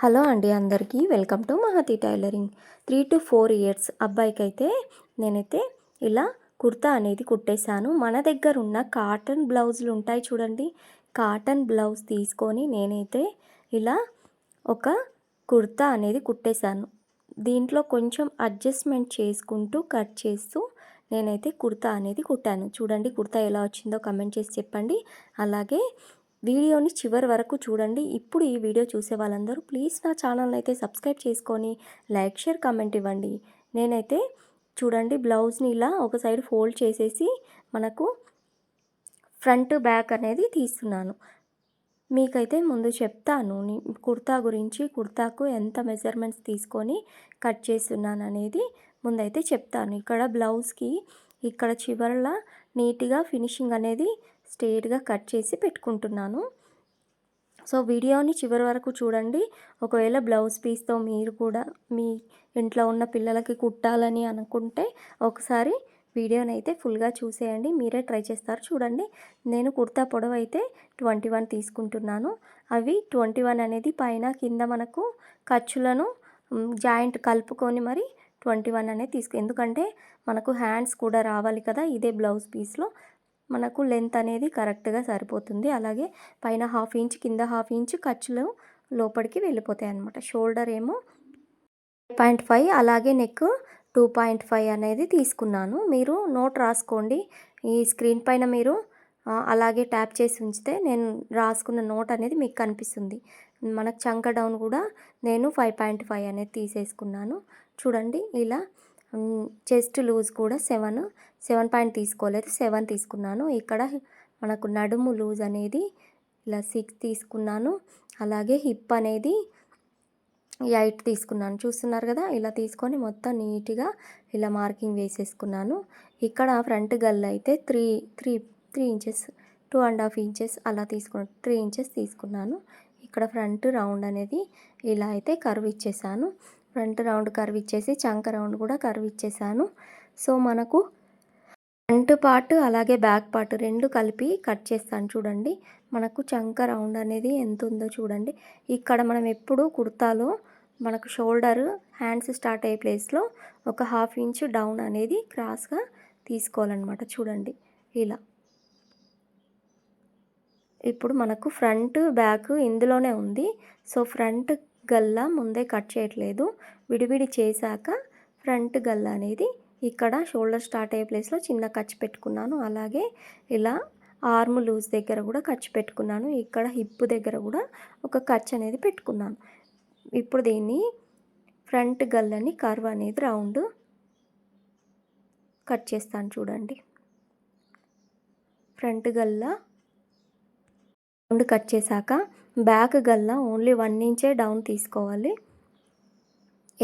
Hello అండి అందరికీ. Welcome to Mahathi tailoring. Three to four years అబ్బాయికి అయితే నేనైతే ఇలా కుర్తా అనేది కుట్టేశాను. మన దగ్గర ఉన్న కాటన్ బ్లౌజులు ఉంటాయి చూడండి. కాటన్ బ్లౌజ్ తీసుకొని నేనైతే ఇలా ఒక కుర్తా అనేది కుట్టేశాను. దీంట్లో కొంచెం అడ్జస్ట్మెంట్ చేసుకుంటూ కట్ చేస్తూ నేనైతే కుర్తా అనేది కుట్టాను. చూడండి కుర్తా ఎలా వచ్చిందో కమెంట్ చేసి చెప్పండి. అలాగే వీడియోని చివరి వరకు చూడండి. ఇప్పుడు ఈ వీడియో చూసే వాళ్ళందరూ ప్లీజ్ నా ఛానల్ అయితే సబ్స్క్రైబ్ చేసుకొని లైక్ షేర్ కామెంట్ ఇవ్వండి. నేనైతే చూడండి బ్లౌజ్ని ఇలా ఒక సైడ్ ఫోల్డ్ చేసేసి మనకు ఫ్రంట్ బ్యాక్ అనేది తీస్తున్నాను. మీకైతే ముందు చెప్తాను కుర్తా గురించి కుర్తాకు ఎంత మెజర్మెంట్స్ తీసుకొని కట్ చేస్తున్నాను అనేది ముందైతే చెప్తాను. ఇక్కడ బ్లౌజ్కి ఇక్కడ చివరలా నీట్గా ఫినిషింగ్ అనేది స్ట్రేట్గా కట్ చేసి పెట్టుకుంటున్నాను. సో వీడియోని చివరి వరకు చూడండి. ఒకవేళ బ్లౌజ్ పీస్తో మీరు కూడా మీ ఇంట్లో ఉన్న పిల్లలకి కుట్టాలని అనుకుంటే ఒకసారి వీడియోని అయితే ఫుల్గా చూసేయండి. మీరే ట్రై చేస్తారు చూడండి. నేను కుర్తా పొడవు అయితే ట్వంటీ వన్ తీసుకుంటున్నాను. అవి ట్వంటీ వన్ అనేది పైన కింద మనకు ఖర్చులను జాయింట్ కలుపుకొని మరి ట్వంటీ వన్ అనేది తీసుకు ఎందుకంటే మనకు హ్యాండ్స్ కూడా రావాలి కదా ఇదే బ్లౌజ్ పీస్లో. మనకు లెంత్ అనేది కరెక్ట్గా సరిపోతుంది. అలాగే పైన హాఫ్ ఇంచ్ కింద హాఫ్ ఇంచ్ ఖర్చులు లోపలికి వెళ్ళిపోతాయి అనమాట షోల్డర్ ఏమో పాయింట్ ఫైవ్ అలాగే నెక్ టూ పాయింట్ ఫైవ్ అనేది తీసుకున్నాను. మీరు నోట్ రాసుకోండి. ఈ స్క్రీన్ పైన మీరు అలాగే ట్యాప్ చేసి ఉంచితే నేను రాసుకున్న నోట్ అనేది మీకు కనిపిస్తుంది. మనకు చంక డౌన్ కూడా నేను ఫైవ్ పాయింట్ ఫైవ్ అనేది తీసేసుకున్నాను. చూడండి ఇలా చెస్ట్ లూజ్ కూడా సెవెన్ సెవెన్ పాయింట్ తీసుకోలేదు సెవెన్ తీసుకున్నాను. ఇక్కడ మనకు నడుము లూజ్ అనేది ఇలా సిక్స్ తీసుకున్నాను. అలాగే హిప్ అనేది ఎయిట్ తీసుకున్నాను. చూస్తున్నారు కదా? ఇలా తీసుకొని మొత్తం నీట్గా ఇలా మార్కింగ్ వేసేసుకున్నాను. ఇక్కడ ఫ్రంట్ గల్ అయితే three three three inches two and half inches అలా తీసుకున్నాను త్రీ ఇంచెస్ తీసుకున్నాను. ఇక్కడ ఫ్రంట్ రౌండ్ అనేది ఇలా అయితే కర్వ్ ఇచ్చేసాను. ఫ్రంట్ రౌండ్ కర్వ్ ఇచ్చేసి చంక రౌండ్ కూడా కర్వ్ ఇచ్చేసాను. సో మనకు ఫ్రంట్ పార్ట్ అలాగే బ్యాక్ పార్ట్ రెండు కలిపి కట్ చేస్తాను చూడండి. మనకు చంక రౌండ్ అనేది ఎంత ఉందో చూడండి. ఇక్కడ మనం ఎప్పుడు కుర్తాలో మనకు షోల్డర్ హ్యాండ్స్ స్టార్ట్ అయ్యే ప్లేస్లో ఒక హాఫ్ ఇంచ్ డౌన్ అనేది క్రాస్గా తీసుకోవాలన్నమాట చూడండి. ఇలా. ఇప్పుడు మనకు ఫ్రంట్ బ్యాక్ ఇందులోనే ఉంది. సో ఫ్రంట్ గల్లా ముందే కట్ చేయట్లేదు. విడివిడి చేశాక ఫ్రంట్ గల్లా అనేది ఇక్కడ షోల్డర్ స్టార్ట్ అయ్యే ప్లేస్లో చిన్న ఖర్చు పెట్టుకున్నాను. అలాగే ఇలా ఆర్మ్ లూజ్ దగ్గర కూడా ఖర్చు పెట్టుకున్నాను. ఇక్కడ హిప్ దగ్గర కూడా ఒక ఖర్చు అనేది పెట్టుకున్నాను. ఇప్పుడు దీన్ని ఫ్రంట్ గల్లని కర్వ్ అనేది రౌండ్ కట్ చేస్తాను చూడండి. ఫ్రంట్ గల్లా రౌండ్ కట్ చేశాక బ్యాక్ గల్లా ఓన్లీ వన్ ఇంచే డౌన్ తీసుకోవాలి.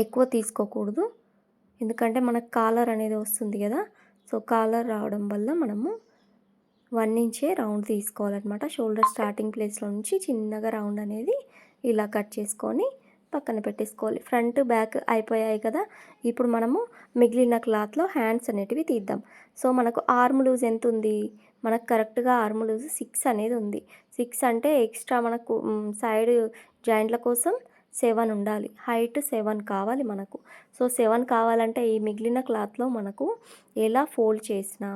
ఎక్కువ తీసుకోకూడదు. ఎందుకంటే మనకు కాలర్ అనేది వస్తుంది కదా సో కాలర్ రావడం వల్ల మనము వన్ ఇంచే రౌండ్ తీసుకోవాలన్నమాట. షోల్డర్ స్టార్టింగ్ ప్లేస్లో నుంచి చిన్నగా రౌండ్ అనేది ఇలా కట్ చేసుకొని పక్కన పెట్టేసుకోవాలి. ఫ్రంట్ బ్యాక్ అయిపోయాయి కదా ఇప్పుడు మనము మిగిలిన క్లాత్లో హ్యాండ్స్ అనేటివి తీద్దాం. సో మనకు ఆర్మ్ లూజ్ ఎంత ఉంది? మనకు కరెక్ట్గా ఆర్మ్ లూజ్ సిక్స్ అనేది ఉంది. సిక్స్ అంటే ఎక్స్ట్రా మనకు సైడ్ జాయింట్ల కోసం సెవెన్ ఉండాలి. హైట్ సెవెన్ కావాలి మనకు. సో సెవెన్ కావాలంటే ఈ మిగిలిన క్లాత్లో మనకు ఎలా ఫోల్డ్ చేసినా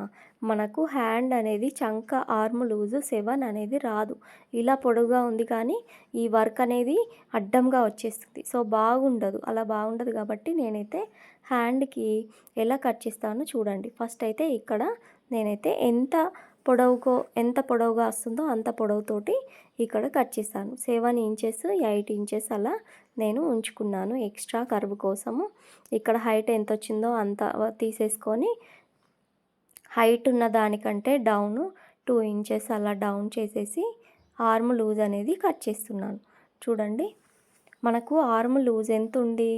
మనకు హ్యాండ్ అనేది చంక ఆర్మ్ లూజ్ సెవెన్ అనేది రాదు. ఇలా పొడుగుగా ఉంది కానీ ఈ వర్క్ అనేది అడ్డంగా వచ్చేస్తుంది. సో బాగుండదు. అలా బాగుండదు కాబట్టి నేనైతే హ్యాండ్కి ఎలా కట్ చేస్తానో చూడండి. ఫస్ట్ అయితే ఇక్కడ నేనైతే ఎంత పొడవుకో ఎంత పొడవుగా వస్తుందో అంత పొడవుతోటి ఇక్కడ కట్ చేస్తాను సెవెన్ ఇంచెస్ ఎయిట్ ఇంచెస్ అలా నేను ఉంచుకున్నాను ఎక్స్ట్రా కర్వ్ కోసము. ఇక్కడ హైట్ ఎంత వచ్చిందో అంత తీసేసుకొని హైట్ ఉన్న దానికంటే డౌన్ టూ ఇంచెస్ అలా డౌన్ చేసేసి ఆర్మ్ లూజ్ అనేది కట్ చేస్తున్నాను. చూడండి మనకు ఆర్మ్ లూజ్ ఎంత ఉంది?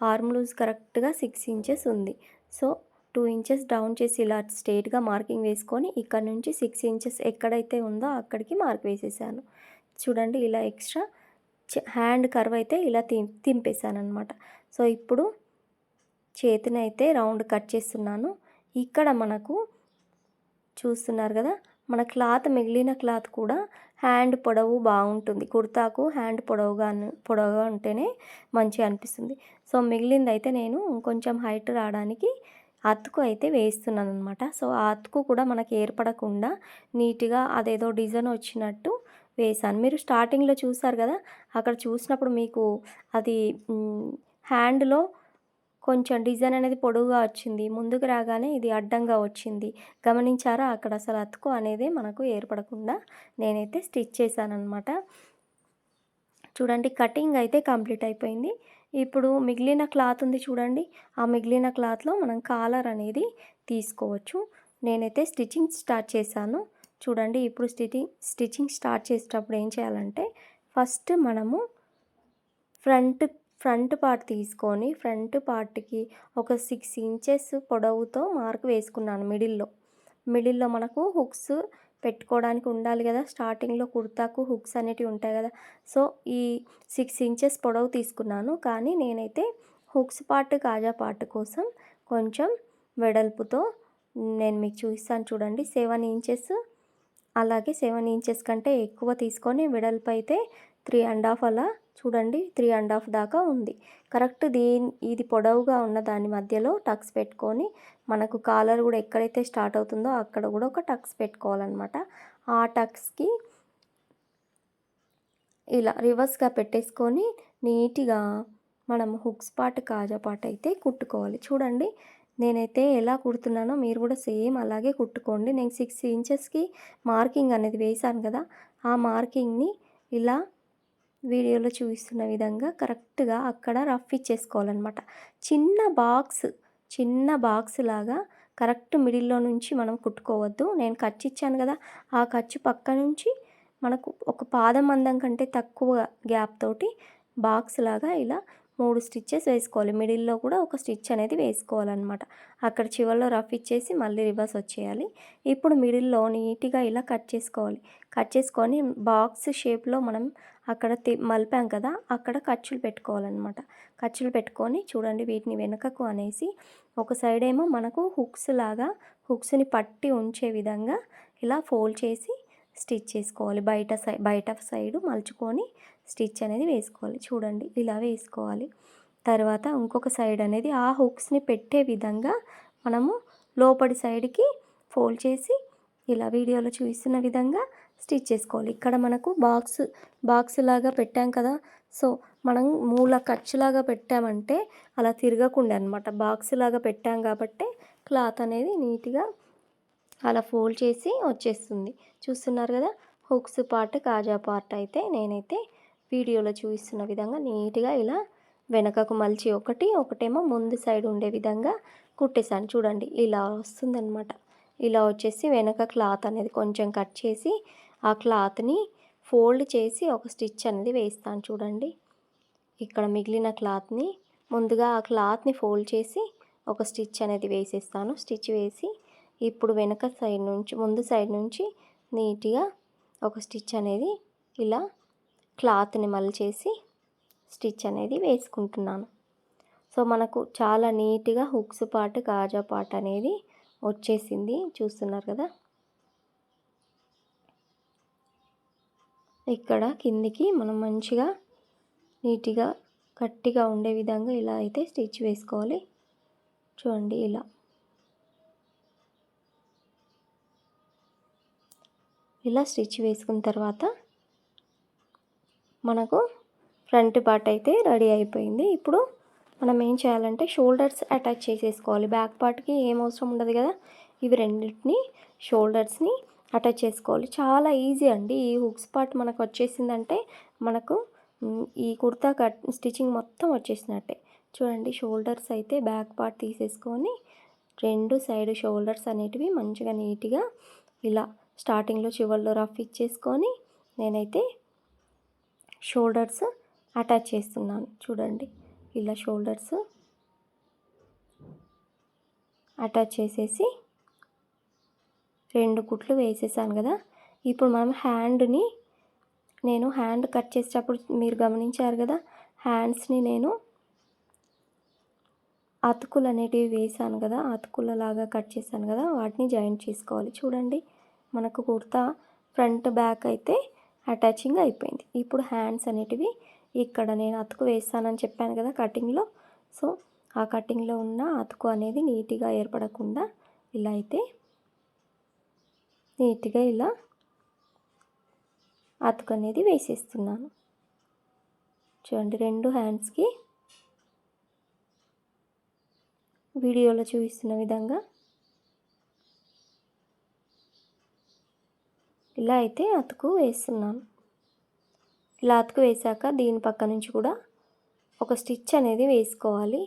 ఆర్మ్ లూజ్ కరెక్ట్గా సిక్స్ ఇంచెస్ ఉంది. సో టూ ఇంచెస్ డౌన్ చేసి ఇలా స్ట్రేట్గా మార్కింగ్ వేసుకొని ఇక్కడ నుంచి సిక్స్ ఇంచెస్ ఎక్కడైతే ఉందో అక్కడికి మార్క్ వేసేసాను. చూడండి ఇలా ఎక్స్ట్రా హ్యాండ్ కర్వ్ అయితే ఇలా తిం తింపేసాను అనమాట సో ఇప్పుడు చేతిని అయితే రౌండ్ కట్ చేస్తున్నాను. ఇక్కడ మనకు చూస్తున్నారు కదా మన క్లాత్ మిగిలిన క్లాత్ కూడా హ్యాండ్ పొడవు బాగుంటుంది. కుర్తాకు హ్యాండ్ పొడవుగా పొడవుగా ఉంటేనే మంచిగా అనిపిస్తుంది. సో మిగిలింది అయితే నేను కొంచెం హైట్ రావడానికి అతుకు అయితే వేస్తున్నాను అనమాట సో ఆ అతుకు కూడా మనకి ఏర్పడకుండా నీట్గా అదేదో డిజైన్ వచ్చినట్టు వేసాను మీరు స్టార్టింగ్లో చూసారు కదా అక్కడ చూసినప్పుడు మీకు అది హ్యాండ్లో కొంచెం డిజైన్ అనేది పొడవుగా వచ్చింది. ముందుకు రాగానే ఇది అడ్డంగా వచ్చింది. గమనించారా? అక్కడ అసలు అతుకు అనేది మనకు ఏర్పడకుండా నేనైతే స్టిచ్ చేశాను అనమాట చూడండి కటింగ్ అయితే కంప్లీట్ అయిపోయింది. ఇప్పుడు మిగిలిన క్లాత్ ఉంది చూడండి. ఆ మిగిలిన క్లాత్లో మనం కాలర్ అనేది తీసుకోవచ్చు. నేనైతే స్టిచ్చింగ్ స్టార్ట్ చేశాను. చూడండి ఇప్పుడు స్టిచింగ్ స్టిచ్చింగ్ స్టార్ట్ చేసేటప్పుడు ఏం చేయాలంటే ఫస్ట్ మనము ఫ్రంట్ ఫ్రంట్ పార్ట్ తీసుకొని ఫ్రంట్ పార్ట్కి ఒక సిక్స్ ఇంచెస్ పొడవుతో మార్క్ వేసుకున్నాను మిడిల్లో. మిడిల్లో మనకు హుక్స్ పెట్టుకోవడానికి ఉండాలి కదా. స్టార్టింగ్లో కుర్తాకు హుక్స్ అనేటివి ఉంటాయి కదా. సో ఈ సిక్స్ ఇంచెస్ పొడవు తీసుకున్నాను. కానీ నేనైతే హుక్స్ పార్ట్ కాజా పార్ట్ కోసం కొంచెం వెడల్పుతో నేను మీకు చూపిస్తాను చూడండి. సెవెన్ ఇంచెస్ అలాగే సెవెన్ ఇంచెస్ కంటే ఎక్కువ తీసుకొని వెడల్పు అయితే త్రీ అండ్ హాఫ్ అలా చూడండి త్రీ అండ్ హాఫ్ దాకా ఉంది. కరెక్ట్ దీని ఇది పొడవుగా ఉన్న దాని మధ్యలో టక్స్ పెట్టుకొని మనకు కాలర్ కూడా ఎక్కడైతే స్టార్ట్ అవుతుందో అక్కడ కూడా ఒక టక్స్ పెట్టుకోవాలన్నమాట. ఆ టక్స్కి ఇలా రివర్స్గా పెట్టేసుకొని నీట్గా మనం హుక్స్ పార్ట్ కాజా పార్ట్ అయితే కుట్టుకోవాలి. చూడండి నేనైతే ఎలా కుడుతున్నానో మీరు కూడా సేమ్ అలాగే కుట్టుకోండి. నేను సిక్స్ ఇంచెస్కి మార్కింగ్ అనేది వేశాను కదా ఆ మార్కింగ్ని ఇలా వీడియోలో చూపిస్తున్న విధంగా కరెక్ట్గా అక్కడ రఫ్ ఇచ్చేసుకోవాలన్నమాట. చిన్న బాక్స్ చిన్న బాక్స్ లాగా కరెక్ట్ మిడిల్లో నుంచి మనం కుట్టుకోవద్దు. నేను ఖర్చు ఇచ్చాను కదా ఆ ఖర్చు పక్క నుంచి మనకు ఒక పాదం అందం కంటే తక్కువ గ్యాప్ తోటి బాక్స్ లాగా ఇలా మూడు స్టిచ్చెస్ వేసుకోవాలి. మిడిల్లో కూడా ఒక స్టిచ్ అనేది వేసుకోవాలన్నమాట. అక్కడ చివరిలో రఫ్ ఇచ్చేసి మళ్ళీ రివర్స్ వచ్చేయాలి. ఇప్పుడు మిడిల్లో నీట్గా ఇలా కట్ చేసుకోవాలి. కట్ చేసుకొని బాక్స్ షేప్లో మనం అక్కడ మలిపాం కదా అక్కడ ఖర్చులు పెట్టుకోవాలన్నమాట. ఖర్చులు పెట్టుకొని చూడండి వీటిని వెనుకకు అనేసి ఒక సైడ్ ఏమో మనకు హుక్స్ లాగా హుక్స్ని పట్టి ఉంచే విధంగా ఇలా ఫోల్డ్ చేసి స్టిచ్ చేసుకోవాలి. బయట సై బయట సైడు మలుచుకొని స్టిచ్ అనేది వేసుకోవాలి. చూడండి ఇలా వేసుకోవాలి. తర్వాత ఇంకొక సైడ్ అనేది ఆ హుక్స్ని పెట్టే విధంగా మనము లోపలి సైడ్కి ఫోల్డ్ చేసి ఇలా వీడియోలో చూస్తున్న విధంగా స్టిచ్ చేసుకోవాలి. ఇక్కడ మనకు బాక్స్ బాక్స్ లాగా పెట్టాం కదా. సో మనం మూల ఖర్చులాగా పెట్టామంటే అలా తిరగకుండా అనమాట బాక్స్ లాగా పెట్టాం కాబట్టి క్లాత్ అనేది నీట్గా అలా ఫోల్డ్ చేసి వచ్చేస్తుంది. చూస్తున్నారు కదా? హుక్స్ పార్ట్ కాజా పార్ట్ అయితే నేనైతే వీడియోలో చూపిస్తున్న విధంగా నీట్గా ఇలా వెనకకు మలిచి ఒకటి ఒకటేమో ముందు సైడ్ ఉండే విధంగా కుట్టేశాను. చూడండి ఇలా వస్తుందన్నమాట. ఇలా వచ్చేసి వెనక క్లాత్ అనేది కొంచెం కట్ చేసి ఆ క్లాత్ని ఫోల్డ్ చేసి ఒక స్టిచ్ అనేది వేస్తాను చూడండి. ఇక్కడ మిగిలిన క్లాత్ని ముందుగా ఆ క్లాత్ని ఫోల్డ్ చేసి ఒక స్టిచ్ అనేది వేసేస్తాను. స్టిచ్ వేసి ఇప్పుడు వెనక సైడ్ నుంచి ముందు సైడ్ నుంచి నీట్గా ఒక స్టిచ్ అనేది ఇలా క్లాత్ని మలిచేసి స్టిచ్ అనేది వేసుకుంటున్నాను. సో మనకు చాలా నీట్గా హుక్స్ పాటు కాజా పాట అనేది వచ్చేసింది. చూస్తున్నారు కదా? ఇక్కడ కిందికి మనం మంచిగా నీట్గా గట్టిగా ఉండే విధంగా ఇలా అయితే స్టిచ్ వేసుకోవాలి. చూడండి ఇలా. ఇలా స్టిచ్ వేసుకున్న తర్వాత మనకు ఫ్రంట్ పార్ట్ అయితే రెడీ అయిపోయింది. ఇప్పుడు మనం ఏం చేయాలంటే షోల్డర్స్ అటాచ్ చేసేసుకోవాలి. బ్యాక్ పార్ట్కి ఏం అవసరం ఉండదు కదా? ఇవి రెండింటిని షోల్డర్స్ని అటాచ్ చేసుకోవాలి. చాలా ఈజీ అండి. ఈ హుక్స్ పార్ట్ మనకు వచ్చేసిందంటే మనకు ఈ కుర్తా కట్ స్టిచ్చింగ్ మొత్తం వచ్చేసినట్టే. చూడండి షోల్డర్స్ అయితే బ్యాక్ పార్ట్ తీసేసుకొని రెండు సైడ్ షోల్డర్స్ అనేటివి మంచిగా నీట్గా ఇలా స్టార్టింగ్లో చివరిలో రఫ్ ఇచ్చేసుకొని నేనైతే షోల్డర్స్ అటాచ్ చేస్తున్నాను. చూడండి ఇలా షోల్డర్స్ అటాచ్ చేసేసి రెండు కుట్లు వేసేసాను కదా. ఇప్పుడు మనం హ్యాండ్ని నేను హ్యాండ్ కట్ చేసేటప్పుడు మీరు గమనించారు కదా హ్యాండ్స్ని నేను అతుకులు అనేటివి వేసాను కదా అతుకులలాగా కట్ చేశాను కదా వాటిని జాయింట్ చేసుకోవాలి. చూడండి మనకు కుర్తా ఫ్రంట్ బ్యాక్ అయితే అటాచింగ్ అయిపోయింది. ఇప్పుడు హ్యాండ్స్ అనేటివి ఇక్కడ నేను అతుకు వేస్తానని చెప్పాను కదా కటింగ్లో. సో ఆ కటింగ్లో ఉన్న అతుకు అనేది నీట్గా ఏర్పడకుండా ఇలా అయితే నీట్గా ఇలా అతుకు అనేది వేసేస్తున్నాను. చూడండి రెండు హ్యాండ్స్కి వీడియోలో చూపిస్తున్న విధంగా ఇలా అయితే అతుకు వేస్తున్నాను. ఇలా అతుకు వేసాక దీని పక్క నుంచి కూడా ఒక స్టిచ్ అనేది వేసుకోవాలి.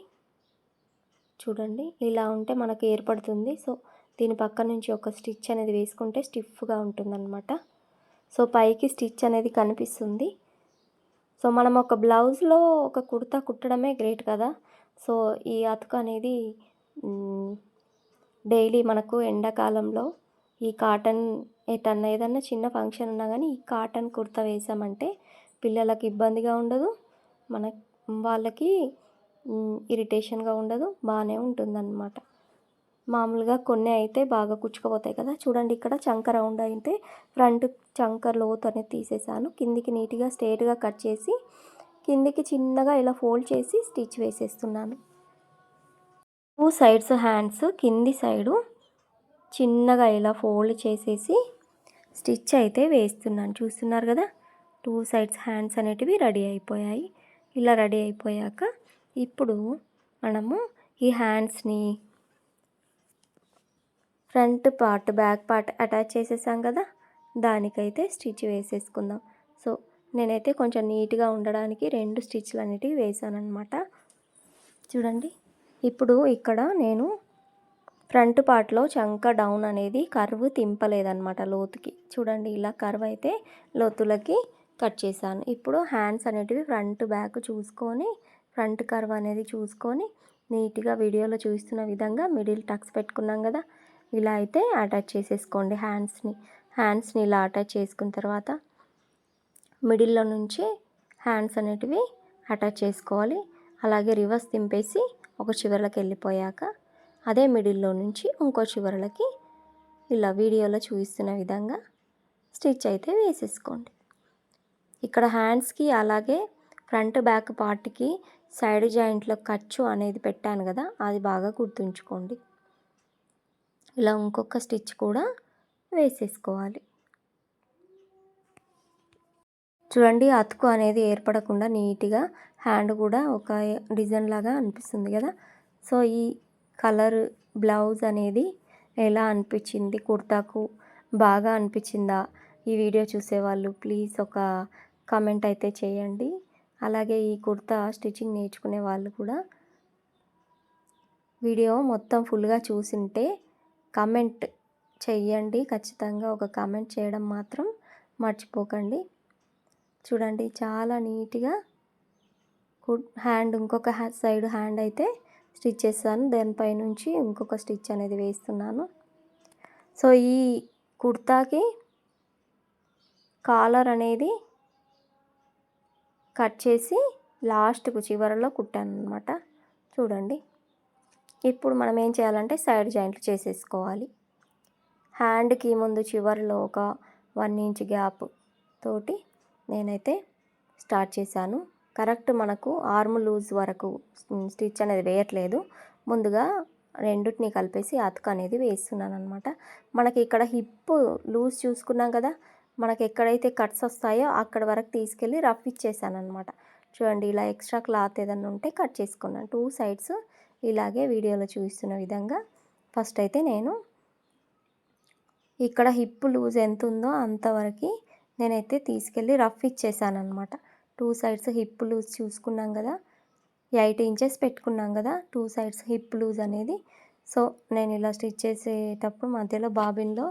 చూడండి ఇలా ఉంటే మనకు ఏర్పడుతుంది. సో దీని పక్క నుంచి ఒక స్టిచ్ అనేది వేసుకుంటే స్టిఫ్గా ఉంటుందన్నమాట. సో పైకి స్టిచ్ అనేది కనిపిస్తుంది. సో మనం ఒక బ్లౌజ్లో ఒక కుర్తా కుట్టడమే గ్రేట్ కదా. సో ఈ అతుకు అనేది డైలీ మనకు ఎండాకాలంలో ఈ కాటన్ ఎటన్నా ఏదన్నా చిన్న ఫంక్షన్ ఉన్నా కానీ ఈ కాటన్ కుర్తా వేసామంటే పిల్లలకి ఇబ్బందిగా ఉండదు. మన వాళ్ళకి ఇరిటేషన్గా ఉండదు. బాగానే ఉంటుందన్నమాట. మామూలుగా కొన్ని అయితే బాగా కుచ్చుకుపోతాయి కదా. చూడండి ఇక్కడ చంక రౌండ్ అయితే ఫ్రంట్ చంక లోత్ అనేది తీసేసాను. కిందికి నీట్గా స్ట్రేట్గా కట్ చేసి కిందికి చిన్నగా ఇలా ఫోల్డ్ చేసి స్టిచ్ వేసేస్తున్నాను. టూ సైడ్స్ హ్యాండ్స్ కింది సైడు చిన్నగా ఇలా ఫోల్డ్ చేసేసి స్టిచ్ అయితే వేస్తున్నాను. చూస్తున్నారు కదా? టూ సైడ్స్ హ్యాండ్స్ అనేటివి రెడీ అయిపోయాయి. ఇలా రెడీ అయిపోయాక ఇప్పుడు మనము ఈ హ్యాండ్స్ని front part back part attach చేసేసాం కదా? దానికైతే స్టిచ్ వేసేసుకుందాం. సో నేనైతే కొంచెం నీట్గా ఉండడానికి రెండు స్టిచ్లు అనేటివి వేసాను అనమాట చూడండి. ఇప్పుడు ఇక్కడ నేను ఫ్రంట్ పార్ట్లో చంక డౌన్ అనేది కర్వ్ తింపలేదన్నమాట లోతుకి. చూడండి ఇలా కర్వ్ అయితే లోతులకి కట్ చేశాను. ఇప్పుడు హ్యాండ్స్ అనేటివి ఫ్రంట్ బ్యాక్ చూసుకొని ఫ్రంట్ కర్వ్ అనేది చూసుకొని నీట్గా వీడియోలో చూస్తున్న విధంగా మిడిల్ టక్స్ పెట్టుకున్నాం కదా? ఇలా అయితే అటాచ్ చేసేసుకోండి హ్యాండ్స్ని హ్యాండ్స్ని ఇలా అటాచ్ చేసుకున్న తర్వాత మిడిల్లో నుంచి హ్యాండ్స్ అనేటివి అటాచ్ చేసుకోవాలి. అలాగే రివర్స్ దింపేసి ఒక చివరలకు వెళ్ళిపోయాక అదే మిడిల్లో నుంచి ఇంకో చివరలకి ఇలా వీడియోలో చూపిస్తున్న విధంగా స్టిచ్ అయితే వేసేసుకోండి. ఇక్కడ హ్యాండ్స్కి అలాగే ఫ్రంట్ బ్యాక్ పార్ట్కి సైడ్ జాయింట్లో ఖర్చు అనేది పెట్టాను కదా అది బాగా గుర్తుంచుకోండి. ఇలా ఇంకొక స్టిచ్ కూడా వేసేసుకోవాలి. చూడండి అతుకు అనేది ఏర్పడకుండా నీట్గా హ్యాండ్ కూడా ఒక డిజైన్ లాగా అనిపిస్తుంది కదా. సో ఈ కలర్ బ్లౌజ్ అనేది ఎలా అనిపించింది? కుర్తాకు బాగా అనిపించిందా? ఈ వీడియో చూసేవాళ్ళు ప్లీజ్ ఒక కమెంట్ అయితే చేయండి. అలాగే ఈ కుర్తా స్టిచ్చింగ్ నేర్చుకునే వాళ్ళు కూడా వీడియో మొత్తం ఫుల్గా చూసింటే కమెంట్ చెయ్యండి. ఖచ్చితంగా ఒక కమెంట్ చేయడం మాత్రం మర్చిపోకండి. చూడండి చాలా నీట్గా హ్యాండ్ ఇంకొక సైడ్ హ్యాండ్ అయితే స్టిచ్ చేస్తాను. దానిపై నుంచి ఇంకొక స్టిచ్ అనేది వేస్తున్నాను. సో ఈ కుర్తాకి కాలర్ అనేది కట్ చేసి లాస్ట్కు చివరలో కుట్టాను అనమాట చూడండి. ఇప్పుడు మనం ఏం చేయాలంటే సైడ్ జాయింట్లు చేసేసుకోవాలి. హ్యాండ్కి ముందు చివరిలో ఒక వన్ ఇంచ్ గ్యాప్ తోటి నేనైతే స్టార్ట్ చేశాను. కరెక్ట్ మనకు ఆర్మ్ లూజ్ వరకు స్టిచ్ అనేది వేయట్లేదు. ముందుగా రెండుటిని కలిపేసి అతుకు అనేది వేస్తున్నాను అనమాట మనకి ఇక్కడ హిప్ లూజ్ చూసుకున్నాం కదా మనకి ఎక్కడైతే కట్స్ వస్తాయో అక్కడ వరకు తీసుకెళ్ళి రఫ్ ఇచ్చేసాను అనమాట చూడండి ఇలా ఎక్స్ట్రా క్లాత్ ఏదన్నా ఉంటే కట్ చేసుకున్నాను. టూ సైడ్స్ ఇలాగే వీడియోలో చూపిస్తున్న విధంగా. ఫస్ట్ అయితే నేను ఇక్కడ హిప్ లూజ్ ఎంత ఉందో అంతవరకు నేనైతే తీసుకెళ్ళి రఫ్ ఇచ్చేసాను అనమాట టూ సైడ్స్ హిప్ లూజ్ చూసుకున్నాం కదా. ఎయిట్ ఇంచెస్ పెట్టుకున్నాం కదా. టూ సైడ్స్ హిప్ లూజ్ అనేది. సో నేను ఇలా స్టిచ్ చేసేటప్పుడు మధ్యలో బాబిన్లో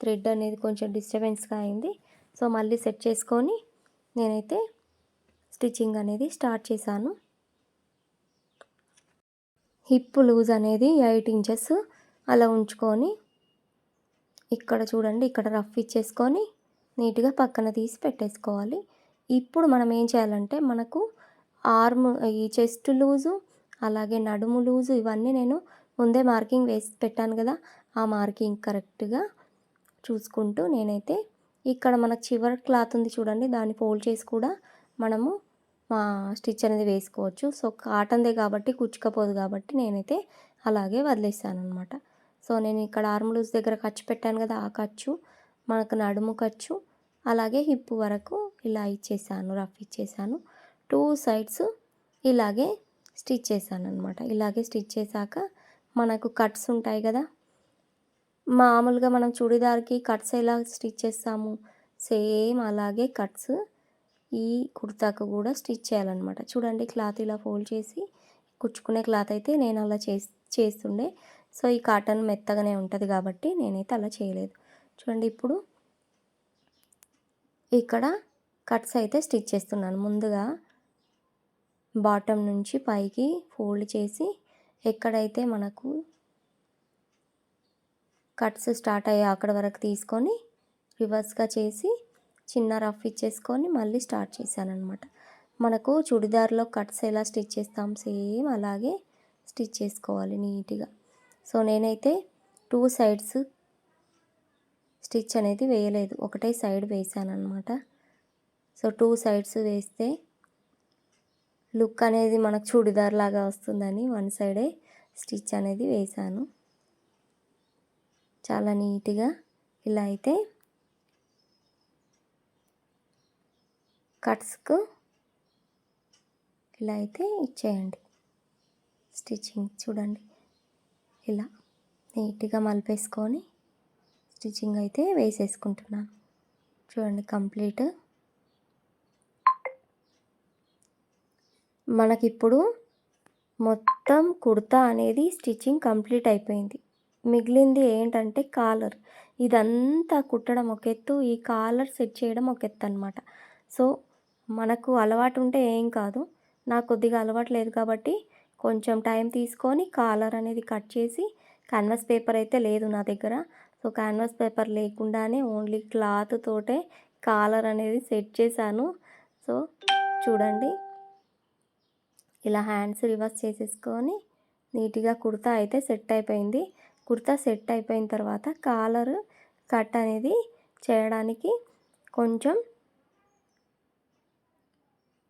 థ్రెడ్ అనేది కొంచెం డిస్టర్బెన్స్గా అయింది. సో మళ్ళీ సెట్ చేసుకొని నేనైతే స్టిచ్చింగ్ అనేది స్టార్ట్ చేశాను. హిప్ లూజ్ అనేది ఎయిట్ ఇంచెస్ అలా ఉంచుకొని ఇక్కడ చూడండి ఇక్కడ రఫ్ ఇచ్చేసుకొని నీట్గా పక్కన తీసి పెట్టేసుకోవాలి. ఇప్పుడు మనం ఏం చేయాలంటే మనకు ఆర్మ్ ఈ చెస్ట్ లూజు అలాగే నడుము లూజు ఇవన్నీ నేను ముందే మార్కింగ్ వేసి పెట్టాను కదా ఆ మార్కింగ్ కరెక్ట్గా చూసుకుంటూ నేనైతే ఇక్కడ మనకు చివరి క్లాత్ ఉంది చూడండి దాన్ని ఫోల్డ్ చేసి కూడా మనము స్టిచ్ అనేది వేసుకోవచ్చు. సో కాటన్దే కాబట్టి కుచ్చుకపోదు కాబట్టి నేనైతే అలాగే వదిలేసాను అనమాట సో నేను ఇక్కడ ఆర్మ్లూస్ దగ్గర ఖర్చు పెట్టాను కదా ఆ ఖర్చు మనకు నడుము ఖర్చు అలాగే హిప్ వరకు ఇలా ఇచ్చేసాను రఫ్ ఇచ్చేసాను. టూ సైడ్స్ ఇలాగే స్టిచ్ చేశాను అనమాట ఇలాగే స్టిచ్ చేశాక మనకు కట్స్ ఉంటాయి కదా మామూలుగా మనం చుడిదార్కి కట్స్ ఎలా స్టిచ్ చేస్తాము? సేమ్ అలాగే కట్స్ ఈ కుర్తాకు కూడా స్టిచ్ చేయాలన్నమాట. చూడండి క్లాత్ ఇలా ఫోల్డ్ చేసి కుచ్చుకునే క్లాత్ అయితే నేను అలా చేసి చేస్తుండే. సో ఈ కాటన్ మెత్తగానే ఉంటుంది కాబట్టి నేనైతే అలా చేయలేదు. చూడండి ఇప్పుడు ఇక్కడ కట్స్ అయితే స్టిచ్ చేస్తున్నాను. ముందుగా బాటమ్ నుంచి పైకి ఫోల్డ్ చేసి ఎక్కడైతే మనకు కట్స్ స్టార్ట్ అయ్యే అక్కడ వరకు తీసుకొని రివర్స్గా చేసి చిన్న రఫ్ ఇచ్చేసుకొని మళ్ళీ స్టార్ట్ చేశాను అనమాట మనకు చుడిదార్లో కట్స్ ఎలా స్టిచ్ చేస్తాం సేమ్ అలాగే స్టిచ్ చేసుకోవాలి నీట్గా. సో నేనైతే టూ సైడ్స్ స్టిచ్ అనేది వేయలేదు. ఒకటే సైడ్ వేసాను అనమాట సో టూ సైడ్స్ వేస్తే లుక్ అనేది మనకు చూడిదార్ లాగా వస్తుందని వన్ సైడే స్టిచ్ అనేది వేశాను. చాలా నీట్గా ఇలా అయితే కట్స్కు ఇలా అయితే ఇచ్చేయండి. స్టిచ్చింగ్ చూడండి. ఇలా నీట్గా మలిపేసుకొని స్టిచ్చింగ్ అయితే వేసేసుకుంటున్నాను. చూడండి కంప్లీట్. మనకిప్పుడు మొత్తం కుర్తా అనేది స్టిచ్చింగ్ కంప్లీట్ అయిపోయింది. మిగిలింది ఏంటంటే కాలర్. ఇదంతా కుట్టడం ఒక ఎత్తు ఈ కాలర్ సెట్ చేయడం ఒక ఎత్తు అనమాట సో మనకు అలవాటు ఉంటే ఏం కాదు. నాకు కొద్దిగా అలవాటు లేదు కాబట్టి కొంచెం టైం తీసుకొని కాలర్ అనేది కట్ చేసి క్యాన్వాస్ పేపర్ అయితే లేదు నా దగ్గర. సో క్యాన్వాస్ పేపర్ లేకుండానే ఓన్లీ క్లాత్ తోటే కాలర్ అనేది సెట్ చేశాను. సో చూడండి. ఇలా హ్యాండ్స్ రివర్స్ చేసేసుకొని నీట్గా కుర్తా అయితే సెట్ అయిపోయింది. కుర్తా సెట్ అయిపోయిన తర్వాత కాలర్ కట్ అనేది చేయడానికి కొంచెం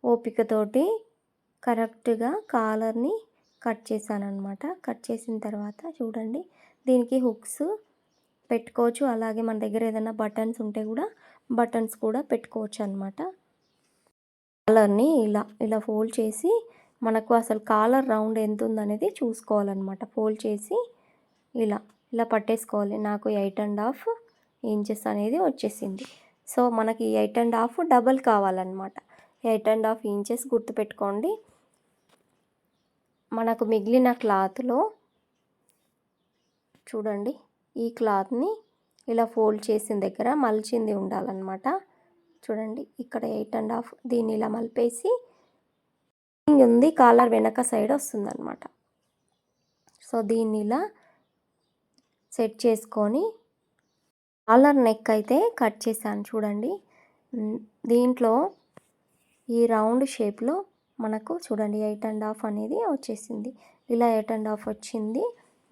ఓపికతోటి కరెక్ట్గా కాలర్ని కట్ చేశాను అనమాట కట్ చేసిన తర్వాత చూడండి దీనికి హుక్స్ పెట్టుకోవచ్చు. అలాగే మన దగ్గర ఏదైనా బటన్స్ ఉంటే కూడా బటన్స్ కూడా పెట్టుకోవచ్చు అనమాట కాలర్ని ఇలా ఇలా ఫోల్డ్ చేసి మనకు అసలు కాలర్ రౌండ్ ఎంత ఉందనేది చూసుకోవాలన్నమాట. ఫోల్డ్ చేసి ఇలా ఇలా పట్టేసుకోవాలి. నాకు ఎయిట్ అండ్ హాఫ్ ఇంచెస్ అనేది వచ్చేసింది. సో మనకి ఎయిట్ అండ్ హాఫ్ డబల్ కావాలన్నమాట. ఎయిట్ అండ్ హాఫ్ ఇంచెస్ గుర్తుపెట్టుకోండి. మనకు మిగిలిన క్లాత్లో చూడండి ఈ క్లాత్ని ఇలా ఫోల్డ్ చేసిన దగ్గర మలిచింది ఉండాలన్నమాట. చూడండి ఇక్కడ ఎయిట్ అండ్ హాఫ్ దీన్ని ఇలా మలిపేసి ఉంది కాలర్ వెనక సైడ్ వస్తుందన్నమాట. సో దీన్ని ఇలా సెట్ చేసుకొని కాలర్ నెక్ అయితే కట్ చేశాను చూడండి. దీంట్లో ఈ రౌండ్ షేప్లో మనకు చూడండి ఎయిట్ అండ్ హాఫ్ అనేది వచ్చేసింది. ఇలా ఎయిట్ అండ్ హాఫ్ వచ్చింది.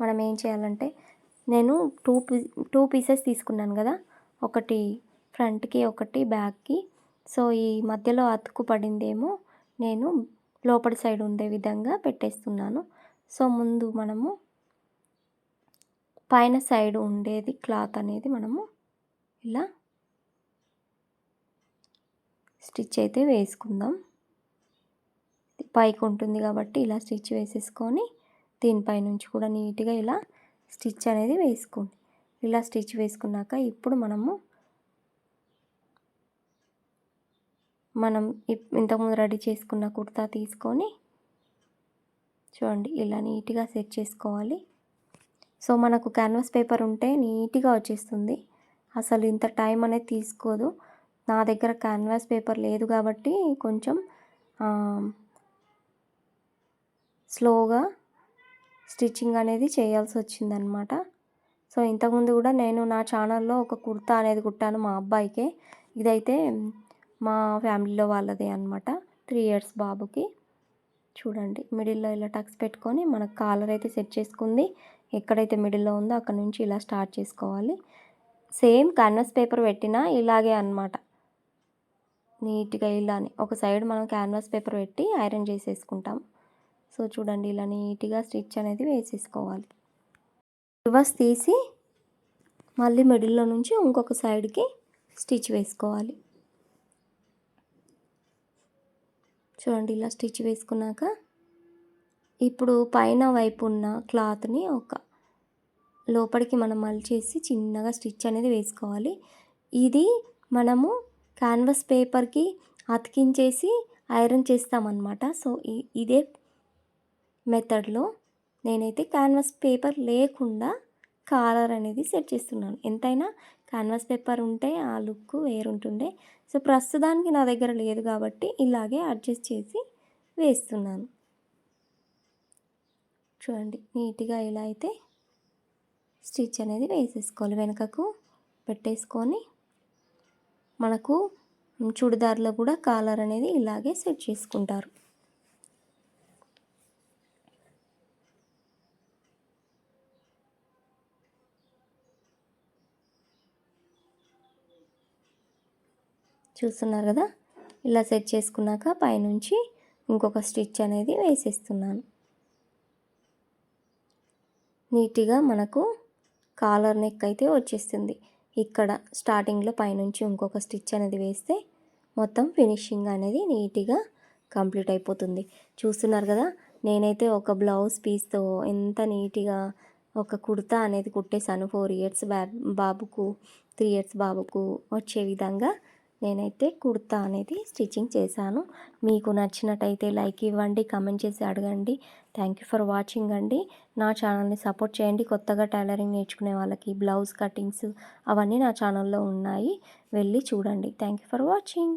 మనం ఏం చేయాలంటే నేను టూ పీ టూ పీసెస్ తీసుకున్నాను కదా ఒకటి ఫ్రంట్కి ఒకటి బ్యాక్కి. సో ఈ మధ్యలో అతుకు పడిందేమో నేను లోపలి సైడ్ ఉండే విధంగా పెట్టేస్తున్నాను. సో ముందు మనము పైన సైడ్ ఉండేది క్లాత్ అనేది మనము ఇలా స్టిచ్ అయితే వేసుకుందాం. పైకి ఉంటుంది కాబట్టి ఇలా స్టిచ్ వేసేసుకొని దీనిపై నుంచి కూడా నీట్గా ఇలా స్టిచ్ అనేది వేసుకోండి. ఇలా స్టిచ్ వేసుకున్నాక ఇప్పుడు మనము మనం ఇంతకుముందు రెడీ చేసుకున్న కుర్తా తీసుకొని చూడండి ఇలా నీట్గా సెట్ చేసుకోవాలి. సో మనకు క్యాన్వాస్ పేపర్ ఉంటే నీట్గా వచ్చేస్తుంది. అసలు ఇంత టైం అనేది తీసుకోదు. నా దగ్గర క్యాన్వాస్ పేపర్ లేదు కాబట్టి కొంచెం స్లోగా స్టిచ్చింగ్ అనేది చేయాల్సి వచ్చిందనమాట సో ఇంతకుముందు కూడా నేను నా ఛానల్లో ఒక కుర్తా అనేది కుట్టాను మా అబ్బాయికే. ఇదైతే మా ఫ్యామిలీలో వాళ్ళదే అనమాట త్రీ ఇయర్స్ బాబుకి. చూడండి మిడిల్లో ఇలా టక్స్ పెట్టుకొని మనకు కాలర్ అయితే సెట్ చేసుకుంది. ఎక్కడైతే మిడిల్లో ఉందో అక్కడ నుంచి ఇలా స్టార్ట్ చేసుకోవాలి. సేమ్ క్యాన్వాస్ పేపర్ పెట్టినా ఇలాగే అన్నమాట. నీట్గా ఇలానే ఒక సైడ్ మనం క్యాన్వాస్ పేపర్ పెట్టి ఐరన్ చేసేసుకుంటాం. సో చూడండి ఇలా నీట్గా స్టిచ్ అనేది వేసేసుకోవాలి. రివర్స్ తీసి మళ్ళీ మిడిల్లో నుంచి ఇంకొక సైడ్కి స్టిచ్ వేసుకోవాలి. చూడండి ఇలా స్టిచ్ వేసుకున్నాక ఇప్పుడు పైన వైపు ఉన్న క్లాత్ని ఒక లోపలికి మనం మలిచేసి చిన్నగా స్టిచ్ అనేది వేసుకోవాలి. ఇది మనము క్యాన్వాస్ పేపర్కి అతికించేసి ఐరన్ చేస్తామన్నమాట. సో ఇదే మెథడ్లో నేనైతే క్యాన్వాస్ పేపర్ లేకుండా కాలర్ అనేది సెట్ చేస్తున్నాను. ఎంతైనా క్యాన్వాస్ పేపర్ ఉంటే ఆ లుక్ వేరుంటుండే. సో ప్రస్తుతానికి నా దగ్గర లేదు కాబట్టి ఇలాగే అడ్జస్ట్ చేసి వేస్తున్నాను. చూడండి నీట్గా ఇలా అయితే స్టిచ్ అనేది వేసేసుకోవాలి. వెనకకు పెట్టేసుకొని మనకు చుడిదార్లో కూడా కాలర్ అనేది ఇలాగే సెట్ చేసుకుంటారు. చూస్తున్నారు కదా? ఇలా సెట్ చేసుకున్నాక పైనుంచి ఇంకొక స్టిచ్ అనేది వేసేస్తున్నాను. నీట్గా మనకు కాలర్ నెక్ అయితే వచ్చేస్తుంది. ఇక్కడ స్టార్టింగ్లో పైనుంచి ఇంకొక స్టిచ్ అనేది వేస్తే మొత్తం ఫినిషింగ్ అనేది నీట్గా కంప్లీట్ అయిపోతుంది. చూస్తున్నారు కదా నేనైతే ఒక బ్లౌజ్ పీస్తో ఎంత నీట్గా ఒక కుర్తా అనేది కుట్టేశాను. ఫోర్ ఇయర్స్ బాబుకు త్రీ ఇయర్స్ బాబుకు వచ్చే విధంగా నేనైతే కుర్తా అనేది స్టిచ్చింగ్ చేశాను. మీకు నచ్చినట్టయితే లైక్ ఇవ్వండి కమెంట్ చేసి అడగండి. థ్యాంక్ యూ ఫర్ వాచింగ్ అండి. నా ఛానల్ని సపోర్ట్ చేయండి. కొత్తగా టైలరింగ్ నేర్చుకునే వాళ్ళకి బ్లౌజ్ కటింగ్స్ అవన్నీ నా ఛానల్లో ఉన్నాయి. వెళ్ళి చూడండి. Thank you for watching